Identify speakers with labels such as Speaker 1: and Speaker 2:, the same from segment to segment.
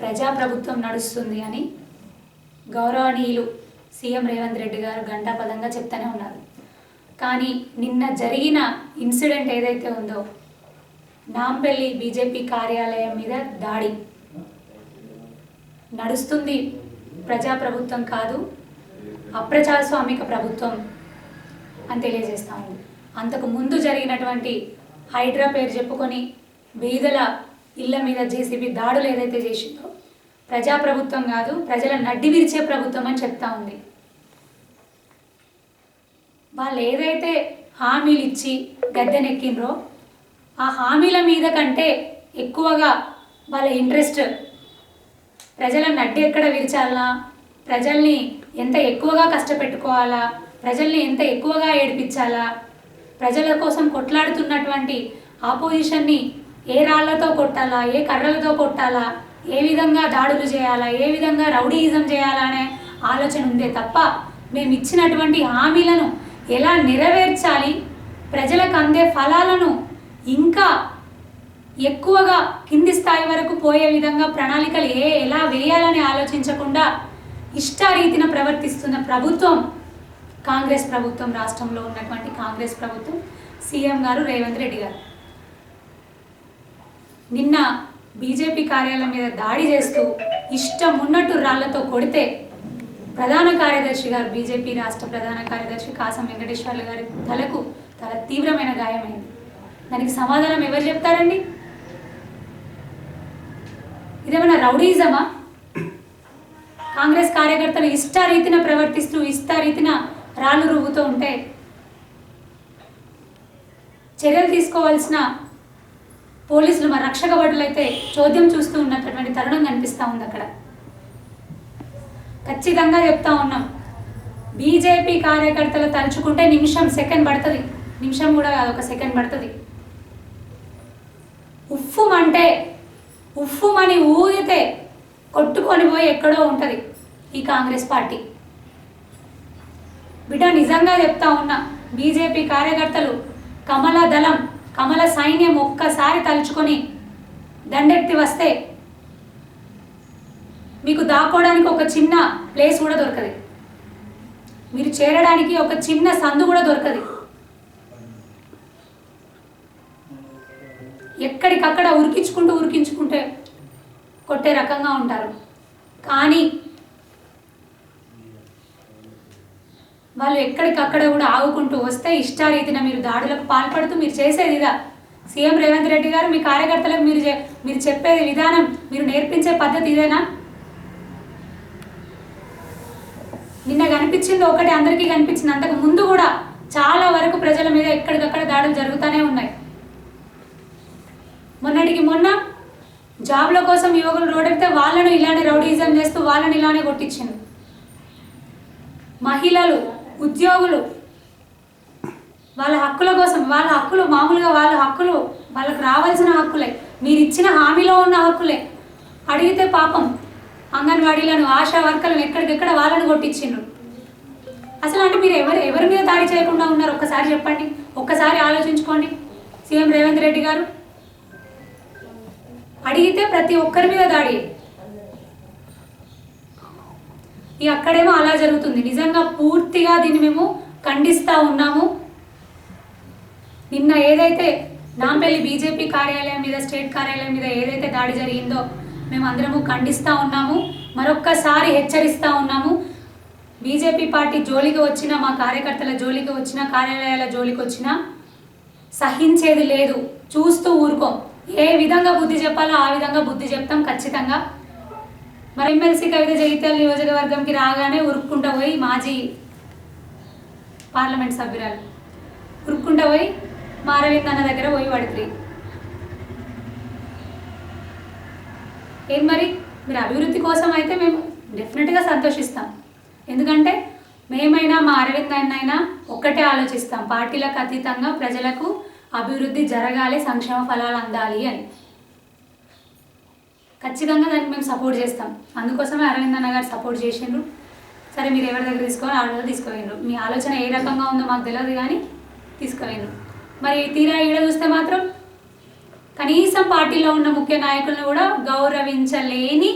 Speaker 1: ప్రజాప్రభుత్వం నడుస్తుంది అని గౌరవనీయులు సీఎం రేవంత్ రెడ్డి గారు గంటాపదంగా చెప్తూనే ఉన్నారు. కానీ నిన్న జరిగిన ఇన్సిడెంట్ ఏదైతే ఉందో నాంపల్లి బీజేపీ కార్యాలయం మీద దాడి. నడుస్తుంది ప్రజాప్రభుత్వం కాదు అప్రజాస్వామిక ప్రభుత్వం అని తెలియజేస్తాము అంతకు ముందు జరిగినటువంటి హైడ్రా పేరు చెప్పుకొని బీదల ఇళ్ళ మీద జేసీబీ దాడులు ఏదైతే చేసిందో ప్రజాప్రభుత్వం కాదు ప్రజల నడ్డి విరిచే ప్రభుత్వం అని చెప్తా ఉంది. వాళ్ళు ఏదైతే హామీలు ఇచ్చి గద్దెనెక్కిండ్రో ఆ హామీల మీద కంటే ఎక్కువగా వాళ్ళ ఇంట్రెస్ట్ ప్రజల నడ్డి ఎక్కడ విరిచాలా ప్రజల్ని ఎంత ఎక్కువగా కష్టపెట్టుకోవాలా ప్రజల్ని ఎంత ఎక్కువగా ఏడిపించాలా ప్రజల కోసం కొట్లాడుతున్నటువంటి ఆపోజిషన్ని ఏ రాళ్ళతో కొట్టాలా? ఏ కర్రలతో కొట్టాలా? ఏ విధంగా దాడులు చేయాలా? ఏ విధంగా రౌడీయిజం చేయాలా అనే ఆలోచన ఉందే తప్ప మేము ఇచ్చినటువంటి హామీలను ఎలా నెరవేర్చాలి? ప్రజలకు అందే ఫలాలను ఇంకా ఎక్కువగా కింది స్థాయి వరకు పోయే విధంగా ప్రణాళికలు ఏ ఎలా వేయాలని ఆలోచించకుండా ఇష్టారీతిన ప్రవర్తిస్తున్న ప్రభుత్వం కాంగ్రెస్ ప్రభుత్వం రాష్ట్రంలో ఉన్నటువంటి కాంగ్రెస్ ప్రభుత్వం సీఎం గారు రేవంత్ రెడ్డి గారు. నిన్న బీజేపీ కార్యాలయం మీద దాడి చేస్తూ ఇష్టం ఉన్నట్టు రాళ్ళతో కొడితే ప్రధాన కార్యదర్శి గారు బీజేపీ రాష్ట్ర ప్రధాన కార్యదర్శి కాసం వెంకటేశ్వర్లు గారి తలకు చాలా తీవ్రమైన గాయమైంది. దానికి సమాధానం ఎవరు చెప్తారండి? ఇదేమైనా రౌడీజమా? కాంగ్రెస్ కార్యకర్తలు ఇష్టారీతిన ప్రవర్తిస్తూ ఇష్టారీతిన రాళ్ళు రువ్వుతూ ఉంటే చర్యలు తీసుకోవాల్సిన పోలీసులు మా రక్షక భటులైతే చోద్యం చూస్తూ ఉన్నటువంటి తరుణం కనిపిస్తూ ఉంది అక్కడ. ఖచ్చితంగా చెప్తా ఉన్నాం. బీజేపీ కార్యకర్తలు తలుచుకుంటే నిమిషం సెకండ్ పడుతుంది. నిమిషం కూడా కాదు ఒక సెకండ్ పడుతుంది. ఉఫ్ఫుమంటే ఉఫ్ఫుమని ఊగితే కొట్టుకొని పోయి ఎక్కడో ఉంటుంది ఈ కాంగ్రెస్ పార్టీ. బిడ్డ నిజంగా చెప్తా ఉన్నా బీజేపీ కార్యకర్తలు కమల దళం కమల సైన్యం ఒక్కసారి తలుచుకొని దండెత్తి వస్తే మీకు దాక్కోవడానికి ఒక చిన్న ప్లేస్ కూడా దొరకదు. మీరు చేరడానికి ఒక చిన్న సందు కూడా దొరకదు. ఎక్కడికక్కడ ఉరికించుకుంటూ ఉరికించుకుంటే కొట్టే రకంగా ఉంటారు. కానీ వాళ్ళు ఎక్కడికక్కడ కూడా ఆగుకుంటూ వస్తే ఇష్టారీతిన మీరు దాడులకు పాల్పడుతూ మీరు చేసేది ఇదా? సీఎం రేవంత్ రెడ్డి గారు మీ కార్యకర్తలకు మీరు మీరు చెప్పేది విధానం మీరు నేర్పించే పద్ధతి ఇదేనా? నిన్న కనిపించింది ఒకటి అందరికీ కనిపించింది. అంతకు ముందు కూడా చాలా వరకు ప్రజల మీద ఎక్కడికక్కడ దాడులు జరుగుతూనే ఉన్నాయి. మొన్నటికి మొన్న జాబ్ల కోసం యువకులు రోడెడితే వాళ్ళను ఇలానే రౌడీజం చేస్తూ వాళ్ళని ఇలానే కొట్టించింది మహిళలు ఉద్యోగులు వాళ్ళ హక్కుల కోసం వాళ్ళ హక్కులు మామూలుగా వాళ్ళ హక్కులు వాళ్ళకు రావాల్సిన హక్కులే. మీరు ఇచ్చిన హామీలో ఉన్న హక్కులే. అడిగితే పాపం అంగన్వాడీలను ఆశా వర్కర్లను ఎక్కడికెక్కడ వాళ్ళని కొట్టించిండ్రు. అసలు అంటే మీరు ఎవరు ఎవరి మీద దాడి చేయకుండా ఉన్నారు? ఒక్కసారి చెప్పండి. ఒక్కసారి ఆలోచించుకోండి. సీఎం రేవంత్ రెడ్డి గారు అడిగితే ప్రతి ఒక్కరి మీద దాడి. ఇక అక్కడేమో అలా జరుగుతుంది. నిజంగా పూర్తిగా దీన్ని మేము ఖండిస్తూ ఉన్నాము. నిన్న ఏదైతే నాంపల్లి బీజేపీ కార్యాలయం మీద స్టేట్ కార్యాలయం మీద ఏదైతే దాడి జరిగిందో మేము అందరము ఖండిస్తూ ఉన్నాము. మరొక్కసారి హెచ్చరిస్తూ ఉన్నాము. బీజేపీ పార్టీ జోలికి వచ్చిన మా కార్యకర్తల జోలికి వచ్చిన కార్యాలయాల జోలికి వచ్చినా సహించేది లేదు. చూస్తూ ఊరుకోం. ఏ విధంగా బుద్ధి చెప్పాలో ఆ విధంగా బుద్ధి చెప్తాం ఖచ్చితంగా. మరి ఎమ్మెల్సీ కవిత జగిత్యాల నియోజకవర్గంకి రాగానే ఉరుక్కుంటా పోయి మాజీ పార్లమెంట్ సభ్యురాలు. ఉరుక్కుంటా పోయి మా అన్న దగ్గర పోయి పడుతుంది ఏం మరి? మీరు అభివృద్ధి కోసం అయితే మేము డెఫినెట్గా సంతోషిస్తాం. ఎందుకంటే మేమైనా మా అరవింద్ అన్న అయినా ఒక్కటే ఆలోచిస్తాం. పార్టీలకు అతీతంగా ప్రజలకు అభివృద్ధి జరగాలి సంక్షేమ ఫలాలు అందాలి అని. ఖచ్చితంగా దానికి మేము సపోర్ట్ చేస్తాం. అందుకోసమే అరవింద్ అన్న గారు సపోర్ట్ చేసిండ్రు. సరే మీరు ఎవరి దగ్గర తీసుకోవాలి ఆ దగ్గర తీసుకుపోయిండ్రు మీ ఆలోచన ఏ రకంగా ఉందో మాకు తెలియదు కానీ తీసుకుపోయిండ్రు మరి తీరా ఈడ చూస్తే మాత్రం కనీసం పార్టీలో ఉన్న ముఖ్య నాయకులను కూడా గౌరవించలేని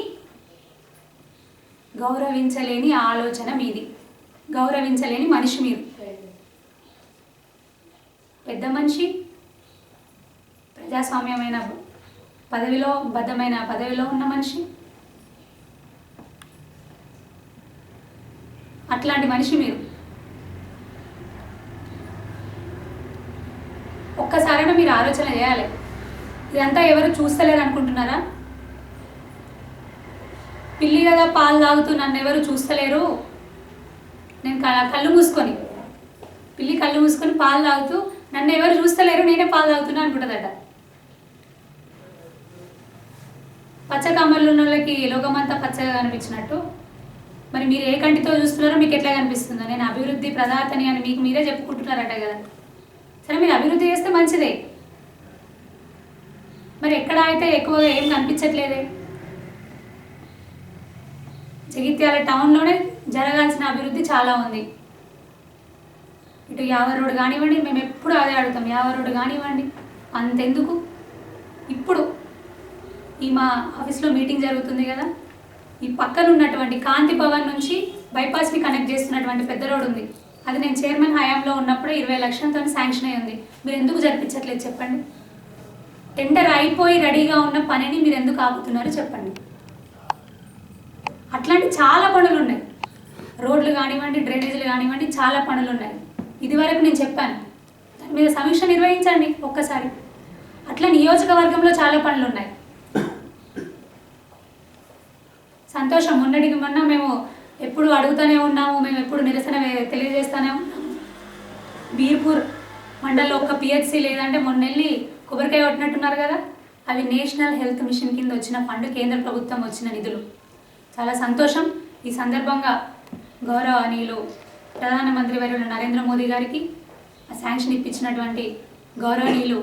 Speaker 1: గౌరవించలేని ఆలోచన మీది. గౌరవించలేని మనిషి మీరు. పెద్ద మనిషి ప్రజాస్వామ్యమైన పదవిలో బద్ధమైన పదవిలో ఉన్న మనిషి? అట్లాంటి మనిషి మీరు? ఒక్కసారైనా మీరు ఆలోచన చేయాలి. ఇదంతా ఎవరు చూస్తలేరు అనుకుంటున్నారా? పిల్లి కదా పాలు తాగుతూ నన్ను ఎవరు చూస్తలేరు? నేను కళ్ళు మూసుకొని. పిల్లి కళ్ళు మూసుకొని పాలు తాగుతూ నన్ను ఎవరు చూస్తలేరు? నేనే పాలు తాగుతున్నా అనుకుంటుందట. పచ్చ కమ్మలు ఉన్న వాళ్ళకి లోకమంతా పచ్చగా కనిపించినట్టు. మరి మీరు ఏ కంటితో చూస్తున్నారో మీకు ఎట్లా కనిపిస్తుందో. నేను అభివృద్ధి ప్రదాతని అని మీకు మీరే చెప్పుకుంటున్నారట కదా. సరే మీరు అభివృద్ధి చేస్తే మంచిదే. మరి ఎక్కడ అయితే ఎక్కువగా ఏం కనిపించట్లేదే? జగిత్యాల టౌన్లోనే జరగాల్సిన అభివృద్ధి చాలా ఉంది. ఇటు యావర్ రోడ్ కానివ్వండి మేము ఎప్పుడు అదే అడుగుతాం. యావర్ రోడ్ కానివ్వండి అంతెందుకు? ఇప్పుడు ఈ మా ఆఫీస్లో మీటింగ్ జరుగుతుంది కదా? ఈ పక్కన ఉన్నటువంటి కాంతి భవన్ నుంచి బైపాస్ని కనెక్ట్ చేస్తున్నటువంటి పెద్ద రోడ్ ఉంది. అది నేను చైర్మన్ హయాంలో ఉన్నప్పుడు ఇరవై లక్షలతో శాంక్షన్ అయి ఉంది. మీరు ఎందుకు జరిపించట్లేదు చెప్పండి? టెండర్ అయిపోయి రెడీగా ఉన్న పనిని మీరు ఎందుకు ఆపుతున్నారు చెప్పండి. అట్లాంటి చాలా పనులు ఉన్నాయి. రోడ్లు కానివ్వండి డ్రైనేజీలు కానివ్వండి చాలా పనులు ఉన్నాయి. ఇదివరకు నేను చెప్పాను. దాని మీద సమీక్ష నిర్వహించండి ఒక్కసారి. అట్లా నియోజకవర్గంలో చాలా పనులు ఉన్నాయి. సంతోషం. మొన్నటికి మొన్న మేము ఎప్పుడు అడుగుతూనే ఉన్నాము మేము ఎప్పుడు నిరసన తెలియజేస్తూనే ఉన్నాము. బీర్పూర్ మండల్లో ఒక్క పిహెచ్సి లేదంటే మొన్న వెళ్ళి కొబ్బరికాయ కొట్టినట్టున్నారు కదా? అవి నేషనల్ హెల్త్ మిషన్ కింద వచ్చిన ఫండ్ కేంద్ర ప్రభుత్వం వచ్చిన నిధులు. చాలా సంతోషం. ఈ సందర్భంగా గౌరవనీయులు ప్రధానమంత్రి వర్యులు నరేంద్ర మోదీ గారికి ఆ శాంక్షన్ ఇప్పించినటువంటి గౌరవనీయులు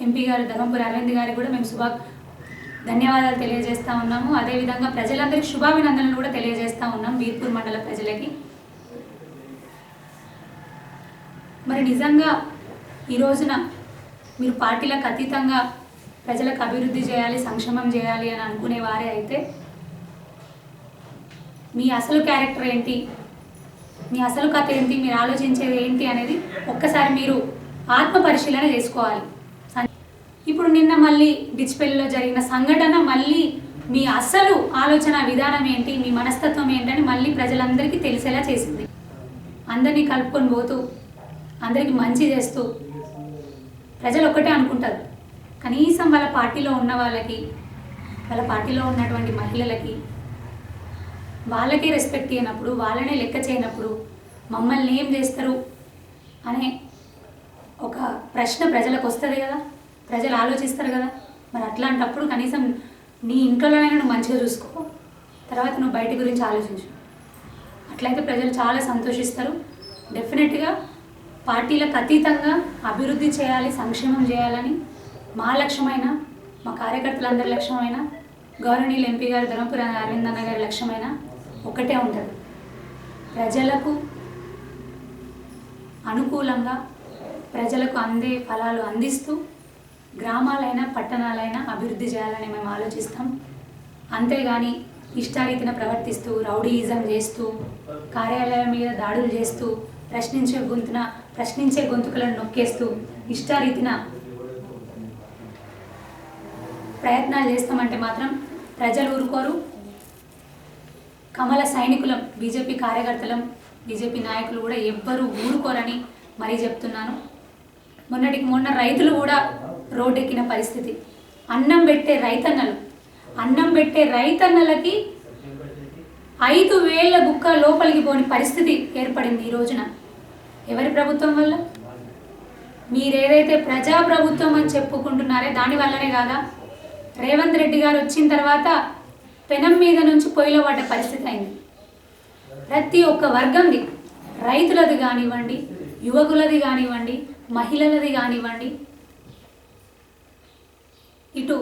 Speaker 1: ఎంపీ గారు ధర్మపురి అరవింద్ గారికి కూడా మేము శుభా ధన్యవాదాలు తెలియజేస్తా ఉన్నాము. అదేవిధంగా ప్రజలందరికీ శుభాభినందనలు కూడా తెలియజేస్తా ఉన్నాం బీర్పూర్ మండల ప్రజలకి. మరి నిజంగా ఈ రోజున మీరు పార్టీలకు అతీతంగా ప్రజలకు అభివృద్ధి చేయాలి సంక్షేమం చేయాలి అని అనుకునే వారే అయితే మీ అసలు క్యారెక్టర్ ఏంటి? మీ అసలు కథ ఏంటి? మీరు ఆలోచించేది ఏంటి అనేది ఒక్కసారి మీరు ఆత్మ పరిశీలన చేసుకోవాలి. ఇప్పుడు నిన్న మళ్ళీ డిచ్పెల్లిలో జరిగిన సంఘటన మళ్ళీ మీ అసలు ఆలోచన విధానం ఏంటి మీ మనస్తత్వం ఏంటని మళ్ళీ ప్రజలందరికీ తెలిసేలా చేసింది. అందరినీ కలుపుకొని పోతూ అందరికీ మంచి చేస్తూ ప్రజలు ఒక్కటే అనుకుంటారు. కనీసం వాళ్ళ పార్టీలో ఉన్న వాళ్ళకి వాళ్ళ పార్టీలో ఉన్నటువంటి మహిళలకి వాళ్ళకే రెస్పెక్ట్ చేయనప్పుడు వాళ్ళనే లెక్క చేయనప్పుడు మమ్మల్ని ఏం చేస్తారు అనే ఒక ప్రశ్న ప్రజలకు వస్తుంది కదా. ప్రజలు ఆలోచిస్తారు కదా. మరి అట్లాంటప్పుడు కనీసం నీ ఇంట్లోనైనా నువ్వు మంచిగా చూసుకో. తర్వాత నువ్వు బయట గురించి ఆలోచించు. అట్లయితే ప్రజలు చాలా సంతోషిస్తారు. డెఫినెట్గా పార్టీలకు అతీతంగా అభివృద్ధి చేయాలి సంక్షేమం చేయాలని మా లక్ష్యమైన మా కార్యకర్తలందరి లక్ష్యమైన గౌరవనీయులు ఎంపీ గారు ధర్మపుర అరవింద్ అన్న గారి లక్ష్యమైన ఒకటే ఉంటుంది. ప్రజలకు అనుకూలంగా ప్రజలకు అందే ఫలాలు అందిస్తూ గ్రామాలైనా పట్టణాలైనా అభివృద్ధి చేయాలని మేము ఆలోచిస్తాం. అంతేగాని ఇష్టారీతిన ప్రవర్తిస్తూ రౌడీయిజం చేస్తూ కార్యాలయం మీద దాడులు చేస్తూ ప్రశ్నించే గొంతున ప్రశ్నించే గొంతుకలను నొక్కేస్తూ ఇష్టారీతిన ప్రయత్నాలు చేస్తామంటే మాత్రం ప్రజలు ఊరుకోరు. కమల సైనికులం బీజేపీ కార్యకర్తలం బీజేపీ నాయకులు కూడా ఎవ్వరూ ఊరుకోరని మరీ చెప్తున్నాను. మొన్నటికి మొన్న రైతులు కూడా రోడ్డెక్కిన పరిస్థితి. అన్నం పెట్టే రైతన్నలు. అన్నం పెట్టే రైతన్నలకి ఐదు వేల బుక్క లోపలికి పోని పరిస్థితి ఏర్పడింది ఈ రోజున. ఎవరి ప్రభుత్వం వల్ల? మీరేదైతే ప్రజా ప్రభుత్వం అని చెప్పుకుంటున్నారే దాని వల్లనే కాదా? రేవంత్ రెడ్డి గారు వచ్చిన తర్వాత పెనం మీద నుంచి పొయ్యిలో పడ్డ పరిస్థితి అయింది. ప్రతి ఒక్క వర్గంది రైతులది కానివ్వండి యువకులది కానివ్వండి మహిళలది కానివ్వండి ఇటు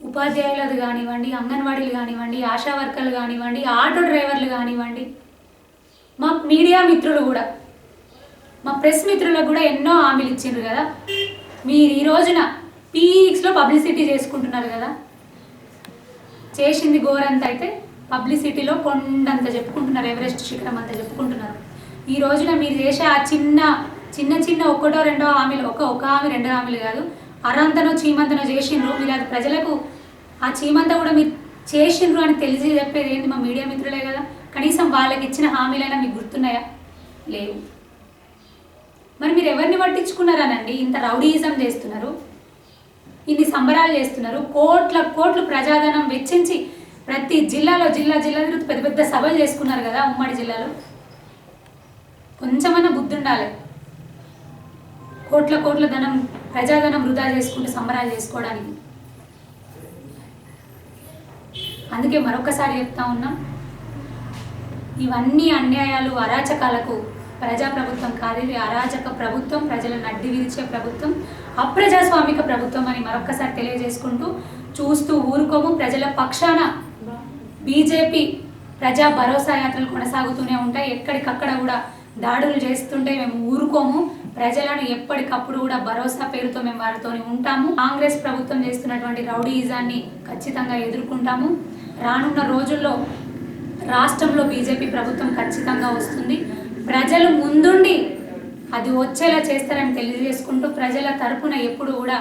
Speaker 1: ఉపాధ్యాయులది కానివ్వండి అంగన్వాడీలు కానివ్వండి ఆశా వర్కర్లు కానివ్వండి ఆటో డ్రైవర్లు కానివ్వండి మా మీడియా మిత్రులు కూడా మా ప్రెస్ మిత్రులకు కూడా ఎన్నో హామీలు ఇచ్చిండ్రు కదా. మీరు ఈ రోజున పీక్స్లో పబ్లిసిటీ చేసుకుంటున్నారు కదా. చేసింది ఘోరంత అయితే పబ్లిసిటీలో కొండంత చెప్పుకుంటున్నారు ఎవరెస్ట్ శిఖరం అంత చెప్పుకుంటున్నారు. ఈ రోజున మీరు చేసే ఆ చిన్న చిన్న చిన్న ఒక్కటో రెండో హామీలు ఒక ఒక హామీ రెండో హామీలు కాదు అరంతనో చీమంతనో చేసిండ్రు. మీరు అది ప్రజలకు ఆ చీమంతా కూడా మీరు చేసిండ్రు అని తెలిసి చెప్పేది ఏంది మా మీడియా మిత్రులే కదా? కనీసం వాళ్ళకి ఇచ్చిన హామీలైనా మీకు గుర్తున్నాయా? లేవు. మరి మీరు ఎవరిని పట్టించుకున్నారనండి? ఇంత రౌడీయిజం చేస్తున్నారు. ఇన్ని సంబరాలు చేస్తున్నారు. కోట్ల కోట్లు ప్రజాధనం వెచ్చించి ప్రతి జిల్లాలో జిల్లా జిల్లా తిరుగుతూ పెద్ద పెద్ద సభలు చేసుకున్నారు కదా ఉమ్మడి జిల్లాలో. కొంచెమైనా బుద్ధి ఉండాలి. కోట్ల కోట్ల ధనం ప్రజాధనం వృధా చేసుకుంటూ సంబరాలు చేసుకోవడానికి. అందుకే మరొకసారి చెప్తా ఉన్నాం ఇవన్నీ అన్యాయాలు అరాచకాలకు ప్రజాప్రభుత్వం కాదు ఇది అరాచక ప్రభుత్వం ప్రజలను అడ్డి విరిచే ప్రభుత్వం అప్రజాస్వామిక ప్రభుత్వం అని మరొకసారి తెలియజేసుకుంటూ చూస్తూ ఊరుకోము. ప్రజల పక్షాన బీజేపీ ప్రజా భరోసా యాత్రలు కొనసాగుతూనే ఉంటాయి. ఎక్కడికక్కడ కూడా దాడులు చేస్తుంటే మేము ఊరుకోము. ప్రజలను ఎప్పటికప్పుడు కూడా భరోసా పేరుతో మేము వారితో ఉంటాము. కాంగ్రెస్ ప్రభుత్వం చేస్తున్నటువంటి రౌడీయిజాన్ని ఖచ్చితంగా ఎదుర్కొంటాము. రానున్న రోజుల్లో రాష్ట్రంలో బీజేపీ ప్రభుత్వం ఖచ్చితంగా వస్తుంది. ప్రజలు ముందుండి అది వచ్చేలా చేస్తారని తెలియజేసుకుంటూ ప్రజల తరపున ఎప్పుడు కూడా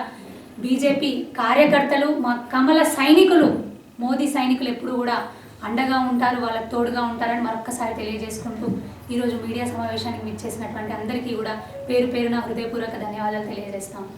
Speaker 1: బీజేపీ కార్యకర్తలు మా కమల సైనికులు మోదీ సైనికులు ఎప్పుడు కూడా అండగా ఉంటారు వాళ్ళకు తోడుగా ఉంటారని మరొక్కసారి తెలియజేసుకుంటూ ఈరోజు మీడియా సమావేశానికి విచ్చేసినటువంటి అందరికీ కూడా పేరు పేరున హృదయపూర్వక ధన్యవాదాలు తెలియజేస్తాము.